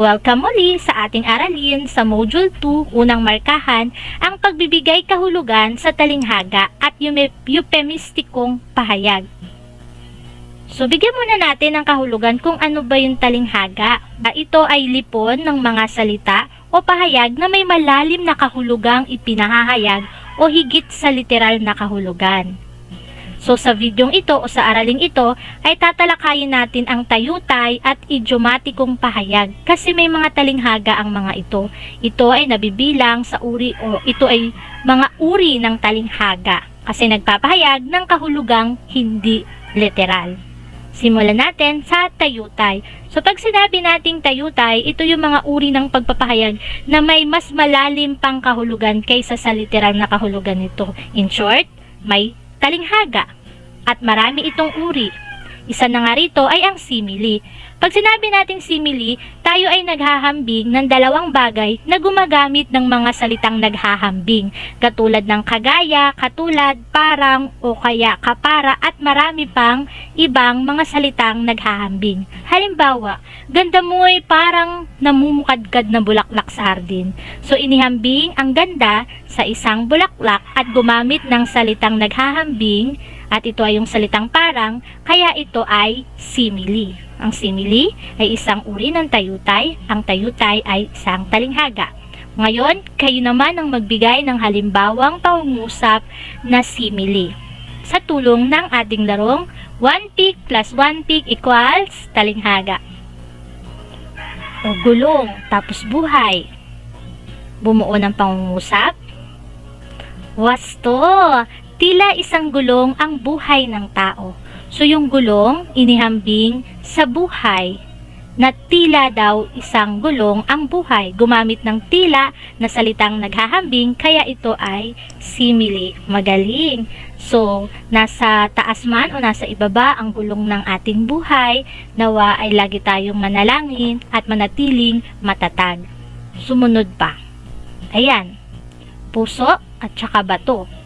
Welcome muli sa ating aralin sa Module 2, unang markahan, ang pagbibigay kahulugan sa talinghaga at euphemistikong pahayag. So, bigyan muna natin ng kahulugan kung ano ba yung talinghaga. Ito ay lipon ng mga salita o pahayag na may malalim na kahulugang ipinahahayag o higit sa literal na kahulugan. So sa videong ito o sa araling ito ay tatalakayin natin ang tayutay at idiomatikong pahayag kasi may mga talinghaga ang mga ito. Ito ay nabibilang sa uri o ito ay mga uri ng talinghaga kasi nagpapahayag ng kahulugang hindi literal. Simulan natin sa tayutay. So pag sinabi nating tayutay, ito yung mga uri ng pagpapahayag na may mas malalim pang kahulugan kaysa sa literal na kahulugan nito. In short, may talinghaga at marami itong uri. Isa na nga rito ay ang simile. Pag sinabi nating simile, tayo ay naghahambing ng dalawang bagay na gumagamit ng mga salitang naghahambing, katulad ng kagaya, katulad, parang, o kaya kapara at marami pang ibang mga salitang naghahambing. Halimbawa, ganda mo ay parang namumukadkad na bulaklak sa hardin. So inihambing ang ganda sa isang bulaklak at gumamit ng salitang naghahambing at ito ay yung salitang parang, kaya ito ay simile. Ang simile ay isang uri ng tayutay, ang tayutay ay isang talinghaga. Ngayon, kayo naman ang magbigay ng halimbawang pangungusap na simile. Sa tulong ng ating larong, 1 pig plus 1 pig equals talinghaga. O gulong, tapos buhay. Bumuo ng pangungusap. Wasto, tila isang gulong ang buhay ng tao. So yung gulong, inihambing sa buhay na tila daw isang gulong ang buhay. Gumamit ng tila na salitang naghahambing, kaya ito ay simile. Magaling. So, nasa taas man o nasa ibaba ang gulong ng ating buhay, nawa ay lagi tayong manalangin at manatiling matatag. Sumunod pa. Ayan. Puso at saka bato.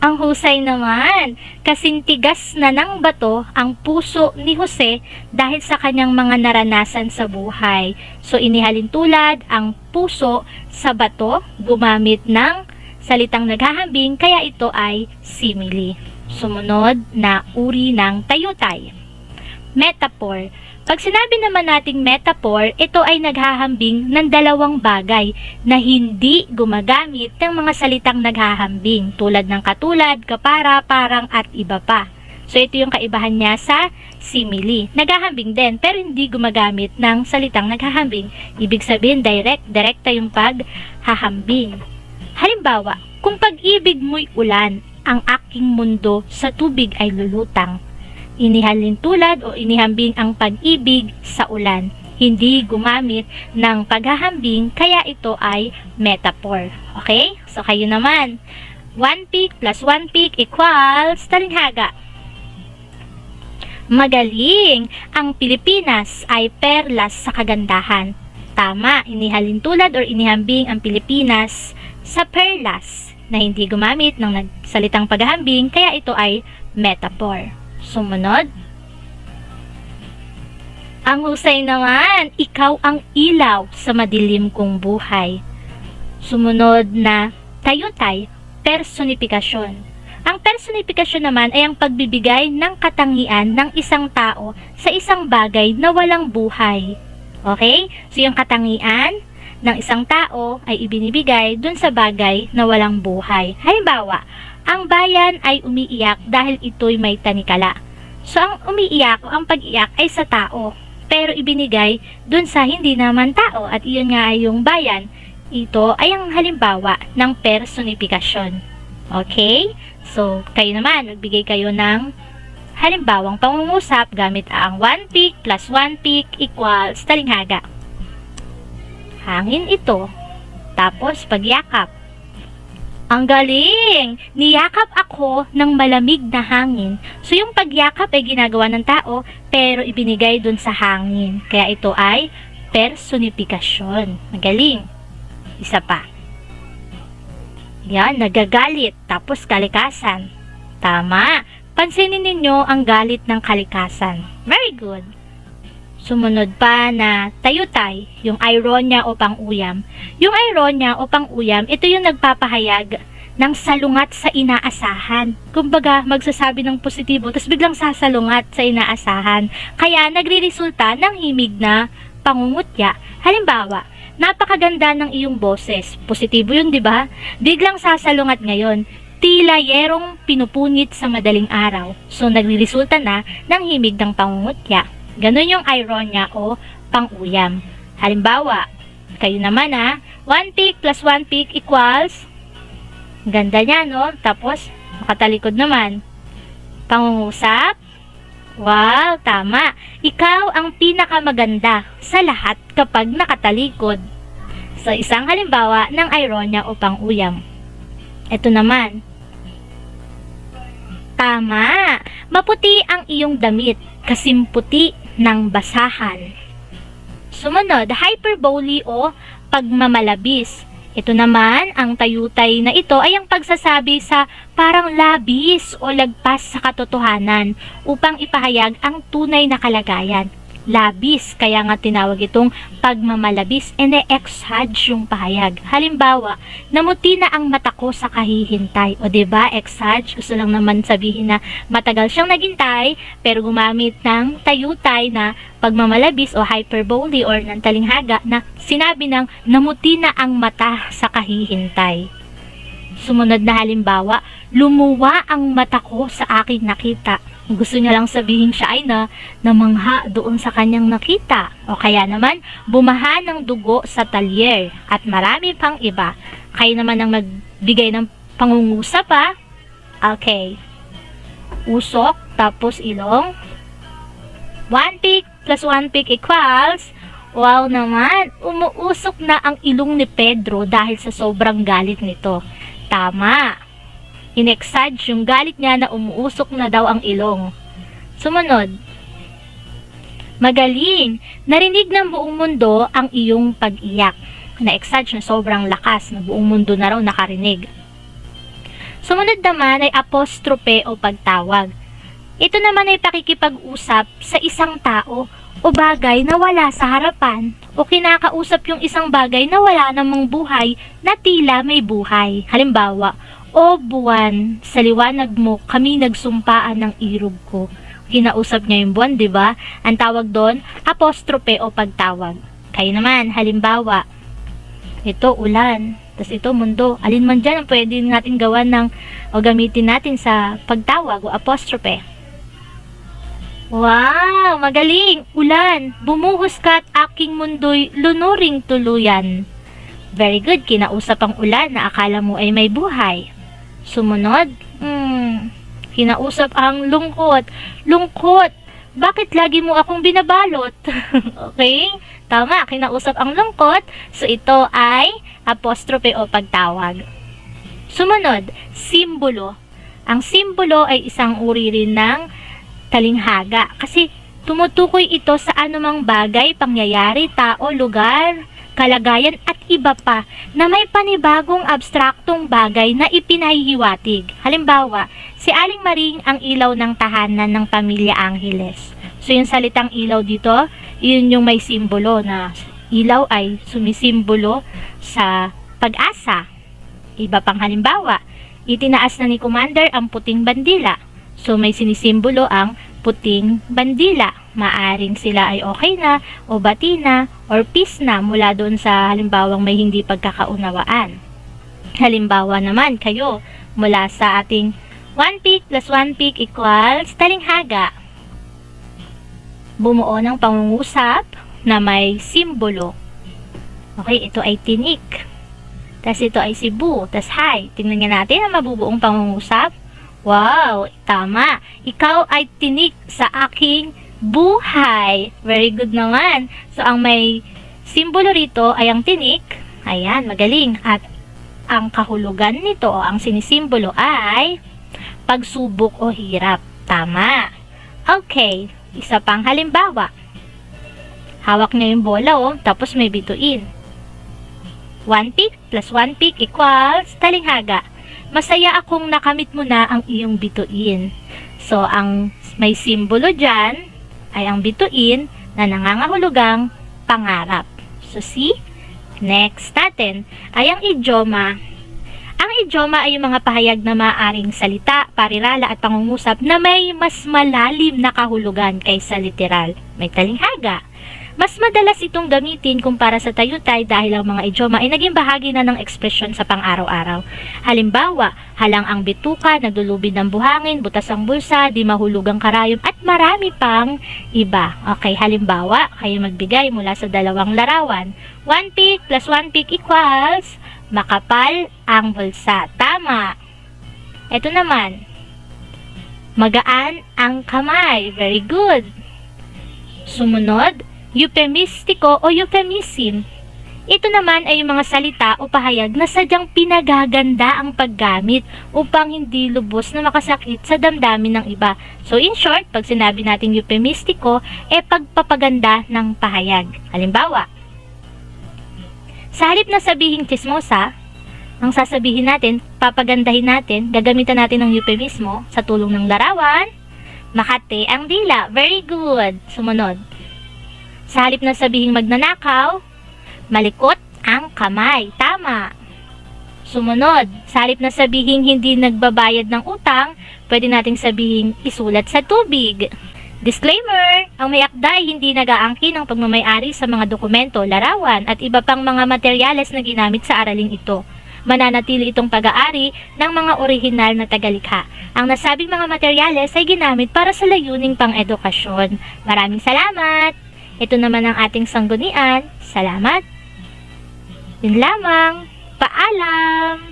Ang husay naman, kasintigas na ng bato ang puso ni Jose dahil sa kanyang mga naranasan sa buhay. So inihalin tulad ang puso sa bato gumamit ng salitang naghahambing kaya ito ay simile. Sumunod na uri ng tayutay. Metaphor. Pag sinabi naman nating metaphor, ito ay naghahambing ng dalawang bagay na hindi gumagamit ng mga salitang naghahambing tulad ng katulad, kapara, parang at iba pa. So ito yung kaibahan niya sa simile. Naghahambing din pero hindi gumagamit ng salitang naghahambing. Ibig sabihin direct, direkta yung paghahambing. Halimbawa, kung pag-ibig mo'y ulan, ang aking mundo sa tubig ay lulutang inihalin tulad o inihambing ang pag-ibig sa ulan. Hindi gumamit ng paghahambing kaya ito ay metaphor. Okay? So kayo naman. 1 peak plus 1 peak equals talinghaga. Magaling! Ang Pilipinas ay perlas sa kagandahan. Tama, inihalin tulad or inihambing ang Pilipinas sa perlas na hindi gumamit ng nagsalitang paghahambing kaya ito ay metaphor. Sumunod. Ang husay naman, ikaw ang ilaw sa madilim kong buhay. Sumunod na tayutay, personifikasyon. Ang personifikasyon naman ay ang pagbibigay ng katangian ng isang tao sa isang bagay na walang buhay. Okay? So yung katangian ng isang tao ay ibinibigay dun sa bagay na walang buhay. Halimbawa, ang bayan ay umiiyak dahil ito'y may tanikala. So, ang umiiyak o ang pag-iyak ay sa tao. Pero ibinigay dun sa hindi naman tao at iyon nga ay yung bayan. Ito ay ang halimbawa ng personifikasyon. Okay? So, kayo naman, magbigay kayo ng halimbawang pangungusap gamit ang 1 peak plus 1 peak equals talinghaga. Hangin ito. Tapos, pagyakap. Ang galing! Niyakap ako ng malamig na hangin. So yung pagyakap ay ginagawa ng tao pero ibinigay dun sa hangin. Kaya ito ay personifikasyon. Magaling. Isa pa. Yan, nagagalit. Tapos kalikasan. Tama. Pansinin ninyo ang galit ng kalikasan. Very good. Sumunod pa na tayutay, yung ironya o pang-uyam. Yung ironya o pang-uyam, ito yung nagpapahayag ng salungat sa inaasahan. Kumbaga, magsasabi ng positibo, tapos biglang sasalungat sa inaasahan. Kaya nagriresulta ng himig na pangungutya. Halimbawa, napakaganda ng iyong boses. Positibo yun, di ba? Biglang sasalungat ngayon. Tila yerong pinupunit sa madaling araw. So, nagriresulta na ng himig ng pangungutya. Ganon yung ironya o pang-uyam. Halimbawa, kayo naman ha, 1 peak plus 1 peak equals, ganda niya no? Tapos, makatalikod naman. Pangungusap, wow, tama. Ikaw ang pinakamaganda sa lahat kapag nakatalikod. So, isang halimbawa ng ironya o pang-uyam. Ito naman, Tama! Maputi ang iyong damit, kasimputi ng basahan. Sumunod, hyperbole o pagmamalabis. Ito naman, ang tayutay na ito ay ang pagsasabi sa parang labis o lagpas sa katotohanan upang ipahayag ang tunay na kalagayan. Labis, kaya nga tinawag itong pagmamalabis and exage yung pahayag. Halimbawa, namuti na ang mata ko sa kahihintay. O ba diba, exage, gusto lang naman sabihin na matagal siyang naghintay, pero gumamit ng tayutay na pagmamalabis o hyperbole or ng talinghaga na sinabi ng namuti na ang mata sa kahihintay. Sumunod na halimbawa, lumuwa ang mata ko sa aking nakita. Gusto niya lang sabihin siya ay na namangha doon sa kanyang nakita. O kaya naman, bumaha ng dugo sa talyer at marami pang iba. Kayo naman ang magbigay ng pangungusap ha. Okay. Usok, tapos ilong. 1 peak plus 1 peak equals Wow naman, umuusok na ang ilong ni Pedro dahil sa sobrang galit nito. Tama. Inexage yung galit niya na umuusok na daw ang ilong. Sumunod. Magaling. Narinig ng buong mundo ang iyong pag-iyak. Na-exage na sobrang lakas na buong mundo na raw nakarinig. Sumunod naman ay apostrope o pagtawag. Ito naman ay pakikipag-usap sa isang tao o bagay na wala sa harapan o kinakausap yung isang bagay na wala namang buhay na tila may buhay. Halimbawa, o buwan, sa liwanag mo kami nagsumpaan ng irog ko. Kinausap niya yung buwan, di ba? Ang tawag doon, apostrope o pagtawag. Kayo naman, halimbawa, ito ulan, tapos ito mundo. Alin man dyan ang pwede natin gawan ng o gamitin natin sa pagtawag o apostrophe. Wow! Magaling! Ulan! Bumuhos ka at aking mundo'y lunuring tuluyan. Very good. Kinausap ang ulan na akala mo ay may buhay. Sumunod, hmm, kinausap ang lungkot. Lungkot! Bakit lagi mo akong binabalot? okay? Tama, kinausap ang lungkot. So, ito ay apostrophe o pagtawag. Sumunod, simbolo. Ang simbolo ay isang uri rin ng talinghaga kasi tumutukoy ito sa anumang bagay, pangyayari, tao, lugar, kalagayan at iba pa na may panibagong abstraktong bagay na ipinahihiwatig. Halimbawa, si Aling Maring ang ilaw ng tahanan ng pamilya Angeles. So yung salitang ilaw dito, yun yung may simbolo na ilaw ay sumisimbolo sa pag-asa. Iba pang halimbawa, itinaas na ni Commander ang puting bandila. So may sinisimbolo ang puting bandila. Maaring sila ay okay na, o bati na, or peace na mula doon sa halimbawang may hindi pagkakaunawaan. Halimbawa naman kayo mula sa ating 1 peak plus 1 peak equals talinghaga. Bumuo ng pangungusap na may simbolo. Okay, ito ay tinik. Tapos ito ay Cebu. Tapos hi. Tingnan nga natin ang mabubuong pangungusap. Wow, tama. Ikaw ay tinik sa aking buhay. Very good naman. So, ang may simbolo rito ay ang tinik. Ayan, magaling. At ang kahulugan nito o ang sinisimbolo ay pagsubok o hirap. Tama. Okay, isa pang halimbawa. Hawak niya yung bola oh, tapos may bituin. 1 peak plus 1 peak equals talinghaga. Masaya akong nakamit mo na ang iyong bituin. So, ang may simbolo dyan ay ang bituin na nangangahulugang pangarap. So see, next natin ay ang idioma. Ang idioma ay yung mga pahayag na maaaring salita, parirala at pangungusap na may mas malalim na kahulugan kaysa literal. May talinghaga. Mas madalas itong gamitin kumpara sa tayutay dahil ang mga idioma ay naging bahagi na ng ekspresyon sa pang-araw-araw. Halimbawa, halang ang bituka, nagdulubid ng buhangin, butas ang bulsa, di mahulugang karayom, at marami pang iba. Okay, halimbawa, kayo magbigay mula sa dalawang larawan. 1 peak plus 1 peak equals makapal ang bulsa. Tama. Ito naman, magaan ang kamay. Very good. Sumunod, eupemistiko o euphemism. Ito naman ay yung mga salita o pahayag na sadyang pinagaganda ang paggamit upang hindi lubos na makasakit sa damdamin ng iba. So in short, pag sinabi natin eupemistiko, e pagpapaganda ng pahayag. Halimbawa, sa halip na sabihin chismosa, ang sasabihin natin, papagandahin natin, gagamitan natin ng euphemismo sa tulong ng larawan, makate ang dila. Very good. Sumunod. Sa halip na sabihing magnanakaw, malikot ang kamay. Tama. Sumunod, sa halip na sabihing hindi nagbabayad ng utang, pwede nating sabihing isulat sa tubig. Disclaimer, ang may akda ay hindi nag-aangkin ng pagmamayari sa mga dokumento, larawan at iba pang mga materyales na ginamit sa araling ito. Mananatili itong pag-aari ng mga orihinal na tagalikha. Ang nasabing mga materyales ay ginamit para sa layuning pang-edukasyon. Maraming salamat! Ito naman ang ating sanggunian. Salamat! Yun lamang. Paalam!